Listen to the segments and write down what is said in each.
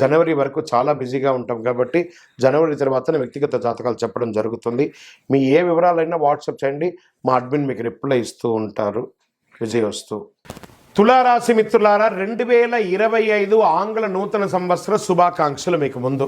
జనవరి వరకు చాలా బిజీగా ఉంటాం కాబట్టి జనవరి తర్వాత వ్యక్తిగత జాతకాలు చెప్పడం జరుగుతుంది. మీ ఏ వివరాలైనా వాట్సాప్ చేయండి మా అడ్మిన్ మీకు రిప్లై ఇస్తూ ఉంటారు. విజయవస్తు తులారాశి మిత్రులారా రెండు వేల ఇరవై ఐదు ఆంగ్ల నూతన సంవత్సర శుభాకాంక్షలు మీకు ముందు.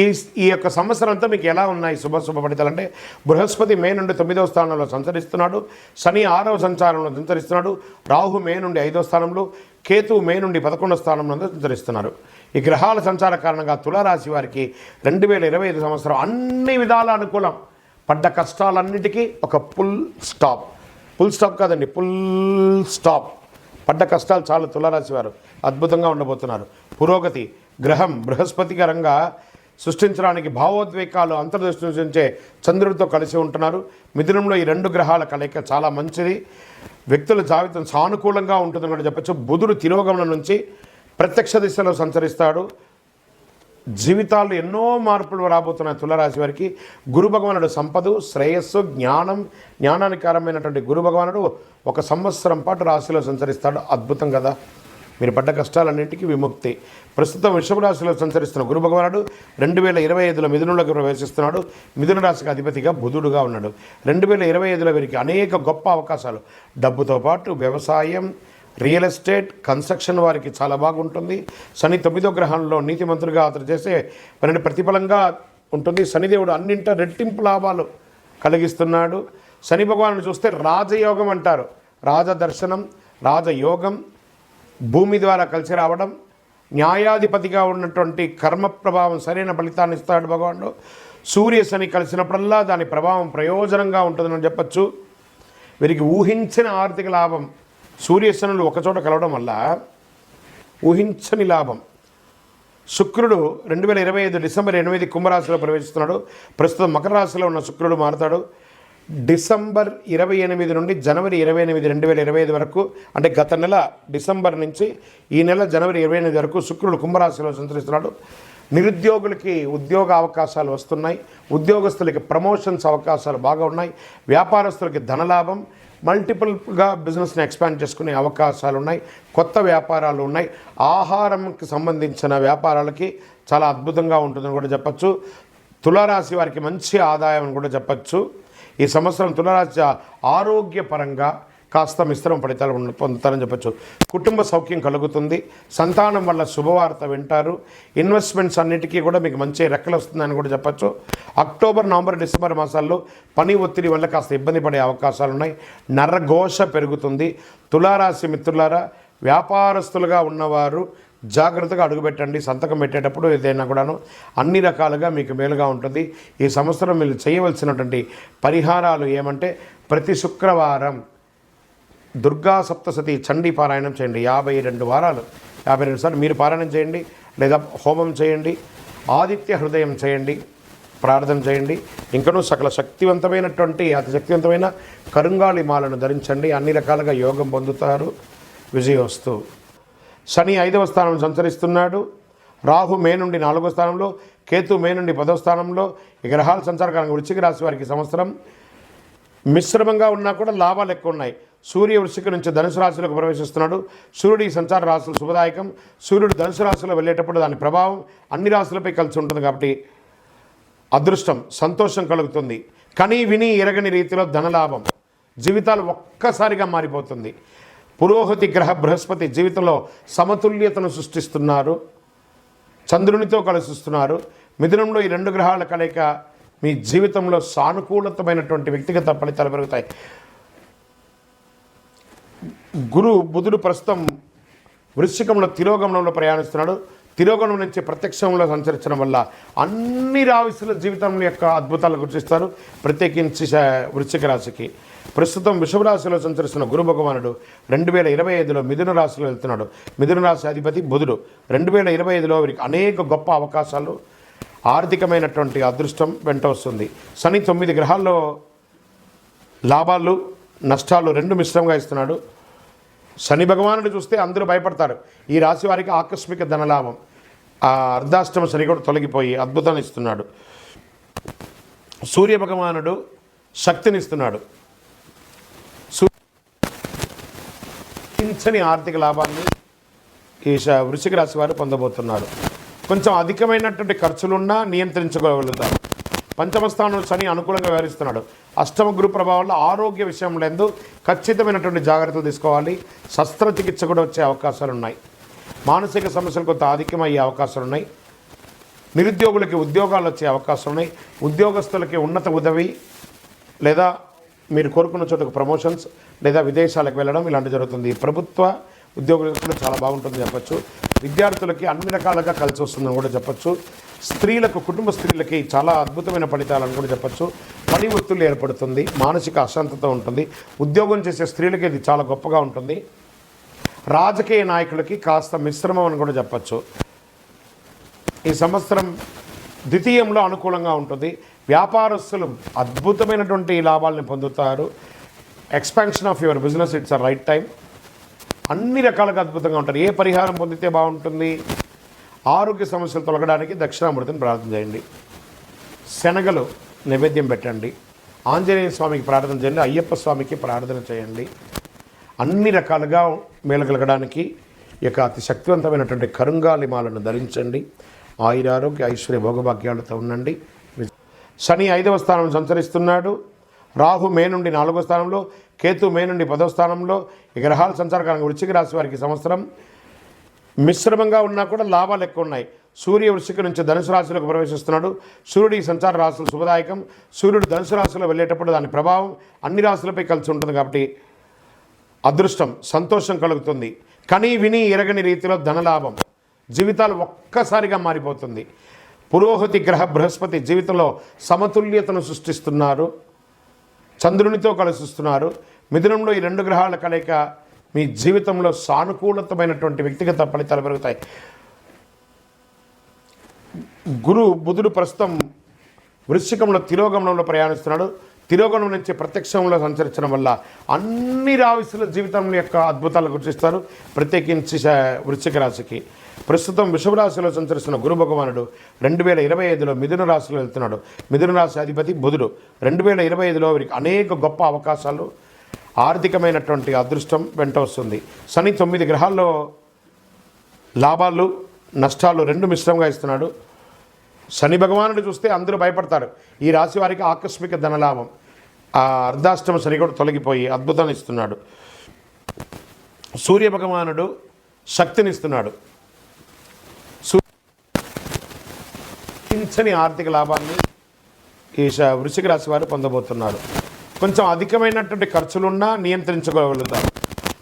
ఈ ఈ యొక్క సంవత్సరంతో మీకు ఎలా ఉన్నాయి? శుభ శుభ ఫలితాలు అంటే బృహస్పతి మే నుండి తొమ్మిదవ స్థానంలో సంచరిస్తున్నాడు శని ఆరవ సంచారంలో సంచరిస్తున్నాడు రాహు మే నుండి ఐదవ స్థానంలో కేతు మే నుండి పదకొండవ స్థానంలో సంచరిస్తున్నారు. ఈ గ్రహాల సంచార కారణంగా తులారాశి వారికి రెండు వేల ఇరవై ఐదు సంవత్సరం అన్ని విధాల అనుకూలం. పడ్డ కష్టాలన్నిటికీ ఒక పుల్ స్టాప్. ఫుల్ స్టాప్ కాదండి ఫుల్ స్టాప్. పడ్డ కష్టాలు చాలా తులారాశి వారు. అద్భుతంగా ఉండబోతున్నారు. పురోగతి గ్రహం బృహస్పతికరంగా సృష్టించడానికి భావోద్వేగాలు అంతర్దృష్టి సృష్టించే చంద్రుడితో కలిసి ఉంటున్నారు. మిథునంలో ఈ రెండు గ్రహాల కలయిక చాలా మంచిది. వ్యక్తుల జాబితం సానుకూలంగా ఉంటుందని కూడా చెప్పచ్చు. బుధుడు తిరోగమనం నుంచి ప్రత్యక్ష దిశలో సంచరిస్తాడు. జీవితాలు ఎన్నో మార్పులు రాబోతున్నాయి తులరాశి వారికి. గురు భగవానుడు సంపద శ్రేయస్సు జ్ఞానం జ్ఞానానికారమైనటువంటి గురు భగవానుడు ఒక సంవత్సరం పాటు రాశిలో సంచరిస్తాడు. అద్భుతం కదా. మీరు పడ్డ కష్టాలన్నింటికీ విముక్తి. ప్రస్తుతం వృషభ రాశిలో సంచరిస్తున్న గురు భగవానుడు రెండు వేల ఇరవై ఐదులో మిథునంలోకి ప్రవేశిస్తున్నాడు. మిథున రాశికి అధిపతిగా బుధుడుగా ఉన్నాడు. రెండు వేల ఇరవై ఐదులో వీరికి అనేక గొప్ప అవకాశాలు. డబ్బుతో పాటు వ్యవసాయం రియల్ ఎస్టేట్ కన్స్ట్రక్షన్ వారికి చాలా బాగుంటుంది. శని తొమ్మిదో గ్రహంలో నీతిమంతుడిగా అతను చేసే పన్నెండు ప్రతిఫలంగా ఉంటుంది. శనిదేవుడు అన్నింట రెట్టింపు లాభాలు కలిగిస్తున్నాడు. శని భగవాను చూస్తే రాజయోగం అంటారు. రాజదర్శనం రాజయోగం భూమి ద్వారా కలిసి రావడం న్యాయాధిపతిగా ఉన్నటువంటి కర్మ ప్రభావం సరైన ఫలితాన్ని ఇస్తాడు భగవానుడు. సూర్య శని కలిసినప్పుడల్లా దాని ప్రభావం ప్రయోజనంగా ఉంటుందని చెప్పచ్చు. వీరికి ఊహించిన ఆర్థిక లాభం సూర్యశనులు ఒకచోట కలవడం వల్ల ఊహించని లాభం. శుక్రుడు రెండు వేల ఇరవై ఐదు డిసెంబర్ ఎనిమిది కుంభరాశిలో ప్రవేశిస్తున్నాడు. ప్రస్తుతం మకర రాశిలో ఉన్న శుక్రుడు మారుతాడు. డిసెంబర్ ఇరవై ఎనిమిది నుండి జనవరి ఇరవై ఎనిమిది రెండు వేల ఇరవై ఐదు వరకు అంటే గత నెల డిసెంబర్ నుంచి ఈ నెల జనవరి ఇరవై ఎనిమిది వరకు శుక్రుడు కుంభరాశిలో సంచరిస్తున్నాడు. నిరుద్యోగులకి ఉద్యోగ అవకాశాలు వస్తున్నాయి. ఉద్యోగస్తులకి ప్రమోషన్స్ అవకాశాలు బాగా ఉన్నాయి. వ్యాపారస్తులకి ధనలాభం. మల్టిపుల్గా బిజినెస్ని ఎక్స్పాండ్ చేసుకునే అవకాశాలు ఉన్నాయి కొత్త వ్యాపారాలు ఉన్నాయి ఆహారంకి సంబంధించిన వ్యాపారాలకి చాలా అద్భుతంగా ఉంటుందని కూడా చెప్పచ్చు. తులారాశి వారికి మంచి ఆదాయం అని కూడా చెప్పచ్చు. ఈ సంవత్సరం తులారాశి ఆరోగ్యపరంగా కాస్త మిశ్రమ ఫలితాలు పొందుతారని చెప్పచ్చు. కుటుంబ సౌఖ్యం కలుగుతుంది. సంతానం వల్ల శుభవార్త వింటారు. ఇన్వెస్ట్మెంట్స్ అన్నిటికీ కూడా మీకు మంచి రెక్కలు వస్తుందని కూడా చెప్పచ్చు. అక్టోబర్ నవంబర్ డిసెంబర్ మాసాల్లో పని ఒత్తిడి వల్ల కాస్త ఇబ్బంది పడే అవకాశాలు ఉన్నాయి. నరఘోష పెరుగుతుంది. తులారాశి మిత్రులారా వ్యాపారస్తులుగా ఉన్నవారు జాగ్రత్తగా అడుగుపెట్టండి. సంతకం పెట్టేటప్పుడు ఏదైనా కూడాను అన్ని రకాలుగా మీకు మేలుగా ఉంటుంది. ఈ సంవత్సరం మీరు చేయవలసినటువంటి పరిహారాలు ఏమంటే ప్రతి శుక్రవారం దుర్గా సప్తసతి చండీ పారాయణం చేయండి. యాభై రెండు వారాలు. యాభై రెండు సార్లు మీరు పారాయణం చేయండి. లేదా హోమం చేయండి. ఆదిత్య హృదయం చేయండి. ప్రార్థన చేయండి. ఇంకనూ సకల శక్తివంతమైనటువంటి అతి శక్తివంతమైన కరుంగాళి మాలను ధరించండి. అన్ని రకాలుగా యోగం పొందుతారు. విజయోస్తు శని ఐదవ స్థానం సంచరిస్తున్నాడు. రాహు మే నుండి నాలుగో స్థానంలో. కేతు మే నుండి పదో స్థానంలో. ఈ గ్రహాల సంచారకాలంగా వృశ్చిక రాశి వారికి సంవత్సరం మిశ్రమంగా ఉన్నా కూడా లాభాలు ఎక్కువ ఉన్నాయి. సూర్య వృశ్చిక నుంచి ధనుసు రాశిలోకి ప్రవేశిస్తున్నాడు. సూర్యుడి ఈ సంచార రాశులు శుభదాయకం. సూర్యుడు ధనుసు రాశిలో వెళ్ళేటప్పుడు దాని ప్రభావం అన్ని రాశులపై కలిసి ఉంటుంది కాబట్టి అదృష్టం సంతోషం కలుగుతుంది. కని విని ఎరగని రీతిలో ధనలాభం జీవితాలు ఒక్కసారిగా మారిపోతుంది. పురోహతి గ్రహ బృహస్పతి జీవితంలో సమతుల్యతను సృష్టిస్తున్నారు. చంద్రునితో కలుస్తున్నారు మిథునంలో ఈ రెండు గ్రహాల కలయిక మీ జీవితంలో సానుకూలతమైనటువంటి వ్యక్తిగత ఫలితాలు పెరుగుతాయి. గురు బుధుడు ప్రస్తుతం వృశ్చికంలో తిరోగమనంలో ప్రయాణిస్తున్నాడు. తిరోగమనం నుంచి ప్రత్యక్షంలో సంచరించడం వల్ల అన్ని రావిసుల జీవితం యొక్క అద్భుతాలు గుర్తిస్తారు. ప్రత్యేకించి శ- వృశ్చిక రాశికి. ప్రస్తుతం వృషభ రాశిలో సంచరిస్తున్న గురు భగవానుడు రెండు వేల ఇరవై ఐదులో మిథున రాశిలో వెళ్తున్నాడు. మిథున రాశి అధిపతి బుధుడు. రెండు వేల ఇరవై ఐదులో వీరికి అనేక గొప్ప అవకాశాలు ఆర్థికమైనటువంటి అదృష్టం వెంట వస్తుంది. శని తొమ్మిది గ్రహాల్లో లాభాలు నష్టాలు రెండు మిశ్రమంగా ఇస్తున్నాడు. శని భగవానుడు చూస్తే అందరూ భయపడతారు. ఈ రాశి వారికి ఆకస్మిక ధనలాభం. ఆ అర్ధాష్టమ శని కూడా తొలగిపోయి అద్భుతాన్ని ఇస్తున్నాడు. సూర్య భగవానుడు శక్తిని ఇస్తున్నాడు. ఊహించని ఆర్థిక లాభాన్ని ఈ వృషిక రాశి వారు పొందబోతున్నారు. కొంచెం అధికమైనటువంటి ఖర్చులున్నా నియంత్రించుకోగలుగుతారు. పంచమ స్థానంలో శని అనుకూలంగా వ్యవహరిస్తున్నాడు. అష్టమ గురు ప్రభావంలో ఆరోగ్య విషయంలో ఎందు ఖచ్చితమైనటువంటి జాగ్రత్తలు తీసుకోవాలి. శస్త్రచికిత్స కూడా వచ్చే అవకాశాలు ఉన్నాయి మానసిక సమస్యలు కొంత ఆధిక్యం అయ్యే అవకాశాలు ఉన్నాయి నిరుద్యోగులకి ఉద్యోగాలు వచ్చే అవకాశం ఉన్నాయి ఉద్యోగస్తులకి ఉన్నత ఉదవి లేదా మీరు కోరుకున్న చోటుకు ప్రమోషన్స్ లేదా విదేశాలకు వెళ్ళడం ఇలాంటి జరుగుతుంది. ప్రభుత్వ ఉద్యోగులకు కూడా చాలా బాగుంటుంది చెప్పచ్చు. విద్యార్థులకి అన్ని రకాలుగా కలిసి వస్తుందని కూడా చెప్పచ్చు. స్త్రీలకు కుటుంబ స్త్రీలకి చాలా అద్భుతమైన ఫలితాలని కూడా చెప్పచ్చు. పని ఒత్తిళ్ళు ఏర్పడుతుంది మానసిక అశాంతత ఉంటుంది. ఉద్యోగం చేసే స్త్రీలకి ఇది చాలా గొప్పగా ఉంటుంది. రాజకీయ నాయకులకి కాస్త మిశ్రమం అని కూడా చెప్పచ్చు. ఈ సంవత్సరం ద్వితీయంలో అనుకూలంగా ఉంటుంది. వ్యాపారస్తులు అద్భుతమైనటువంటి లాభాలను పొందుతారు. Expansion of your business it's a right time అన్ని రకాలుగా అద్భుతంగా ఉంటారు. ఏ పరిహారం పొందితే బాగుంటుంది? ఆరోగ్య సమస్యలు తొలగడానికి దక్షిణామూర్తిని ప్రార్థన చేయండి. శనగలు నైవేద్యం పెట్టండి. ఆంజనేయ స్వామికి ప్రార్థన చేయండి. అయ్యప్ప స్వామికి ప్రార్థన చేయండి. అన్ని రకాలుగా మేలగలగడానికి ఈ యొక్క అతి శక్తివంతమైనటువంటి కరుంగాలిమాలను ధరించండి. ఆయురారోగ్య ఐశ్వర్య భోగభాగ్యాలతో ఉండండి. శని ఐదవ స్థానం సంచరిస్తున్నాడు. రాహు మే నుండి నాలుగో స్థానంలో కేతు మే నుండి పదో స్థానంలో ఈ గ్రహాల సంచారకాలంగా వృశ్చిక రాశి వారికి సంవత్సరం. మిశ్రమంగా ఉన్నా కూడా లాభాలు ఎక్కువ ఉన్నాయి. సూర్య వృశ్చిక నుంచి ధనుసు రాశిలోకి ప్రవేశిస్తున్నాడు. సూర్యుడి ఈ సంచార రాశులు శుభదాయకం. సూర్యుడు ధనుసు రాశిలో వెళ్ళేటప్పుడు దాని ప్రభావం అన్ని రాశులపై కలిసి ఉంటుంది కాబట్టి అదృష్టం సంతోషం కలుగుతుంది. కని విని ఎరగని రీతిలో ధనలాభం జీవితాలు ఒక్కసారిగా మారిపోతుంది. పురోహతి గ్రహ బృహస్పతి జీవితంలో సమతుల్యతను సృష్టిస్తున్నారు. చంద్రునితో కలుస్తున్నారు. మిథునంలో ఈ రెండు గ్రహాల కలయిక మీ జీవితంలో సానుకూలతమైనటువంటి వ్యక్తిగత ఫలితాలు పెరుగుతాయి. గురు బుధుడు ప్రస్తుతం వృశ్చికంలో తిరోగమనంలో ప్రయాణిస్తున్నాడు. తిరోగమనం నుంచి ప్రత్యక్షంలో సంచరించడం వల్ల అన్ని రావిసుల జీవితం యొక్క అద్భుతాలు గుర్తిస్తారు. ప్రత్యేకించి వృశ్చిక రాశికి. ప్రస్తుతం వృషభ రాశిలో సంచరిస్తున్న గురు భగవానుడు రెండు వేల ఇరవై ఐదులో మిథున రాశిలో వెళ్తున్నాడు. మిథున రాశి అధిపతి బుధుడు. రెండు వేల ఇరవై ఐదులో వీరికి అనేక గొప్ప అవకాశాలు ఆర్థికమైనటువంటి అదృష్టం వెంట వస్తుంది. శని తొమ్మిది గ్రహాల్లో లాభాలు నష్టాలు రెండు మిశ్రమంగా ఇస్తున్నాడు. శని భగవానుడు చూస్తే అందరూ భయపడతారు. ఈ రాశి వారికి ఆకస్మిక ధనలాభం. ఆ అర్ధాష్టమ శని కూడా తొలగిపోయి అద్భుతాన్ని ఇస్తున్నాడు. సూర్య భగవానుడు శక్తిని ఇస్తున్నాడు ఊహించని ఆర్థిక లాభాన్ని ఈ వృషిక రాశి వారు పొందబోతున్నారు. కొంచెం అధికమైనటువంటి ఖర్చులున్నా నియంత్రించుకోగలుగుతారు.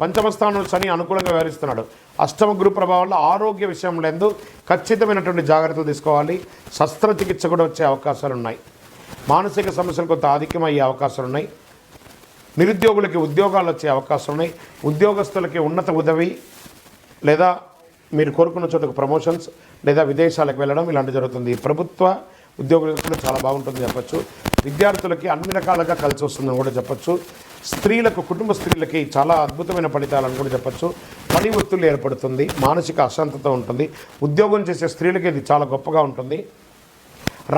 పంచమ స్థానంలో శని అనుకూలంగా వ్యవహరిస్తున్నాడు. అష్టమ గురు ప్రభావంలో ఆరోగ్య విషయంలో ఎందు ఖచ్చితమైనటువంటి జాగ్రత్తలు తీసుకోవాలి. శస్త్రచికిత్స కూడా వచ్చే అవకాశాలు ఉన్నాయి మానసిక సమస్యలు కొంత ఆధిక్యం అయ్యే అవకాశాలు ఉన్నాయి నిరుద్యోగులకి ఉద్యోగాలు వచ్చే అవకాశం ఉన్నాయి ఉద్యోగస్తులకి ఉన్నత ఉదవి లేదా మీరు కోరుకున్న చోటకు ప్రమోషన్స్ లేదా విదేశాలకు వెళ్ళడం ఇలాంటి జరుగుతుంది. ప్రభుత్వ ఉద్యోగులకు కూడా చాలా బాగుంటుంది చెప్పచ్చు. విద్యార్థులకి అన్ని రకాలుగా కలిసి వస్తుందని కూడా చెప్పచ్చు. స్త్రీలకు కుటుంబ స్త్రీలకి చాలా అద్భుతమైన ఫలితాలను కూడా చెప్పచ్చు. పని ఒత్తిళ్ళు ఏర్పడుతుంది మానసిక అశాంతత ఉంటుంది. ఉద్యోగం చేసే స్త్రీలకి ఇది చాలా గొప్పగా ఉంటుంది.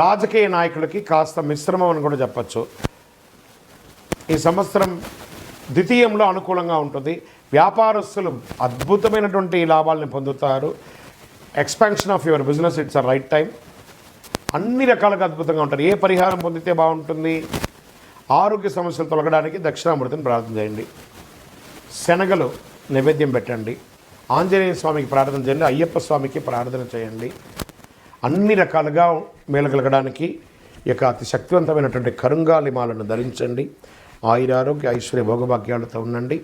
రాజకీయ నాయకులకి కాస్త మిశ్రమం అని కూడా చెప్పచ్చు. ఈ సంవత్సరం ద్వితీయంలో అనుకూలంగా ఉంటుంది. వ్యాపారస్తులు అద్భుతమైనటువంటి లాభాలను పొందుతారు. Expansion of your business it's a right time అన్ని రకాలుగా అద్భుతంగా ఉంటారు. ఏ పరిహారం పొందితే బాగుంటుంది? ఆరోగ్య సమస్యలు తొలగడానికి దక్షిణామూర్తిని ప్రార్థన చేయండి. శనగలు నైవేద్యం పెట్టండి. ఆంజనేయ స్వామికి ప్రార్థన చేయండి. అయ్యప్ప స్వామికి ప్రార్థన చేయండి. అన్ని రకాలుగా మేలగలగడానికి ఈ యొక్క అతి శక్తివంతమైనటువంటి కరుంగాలి మాలను ధరించండి. ఆయురారోగ్య ఐశ్వర్య భోగభాగ్యాలతో ఉండండి.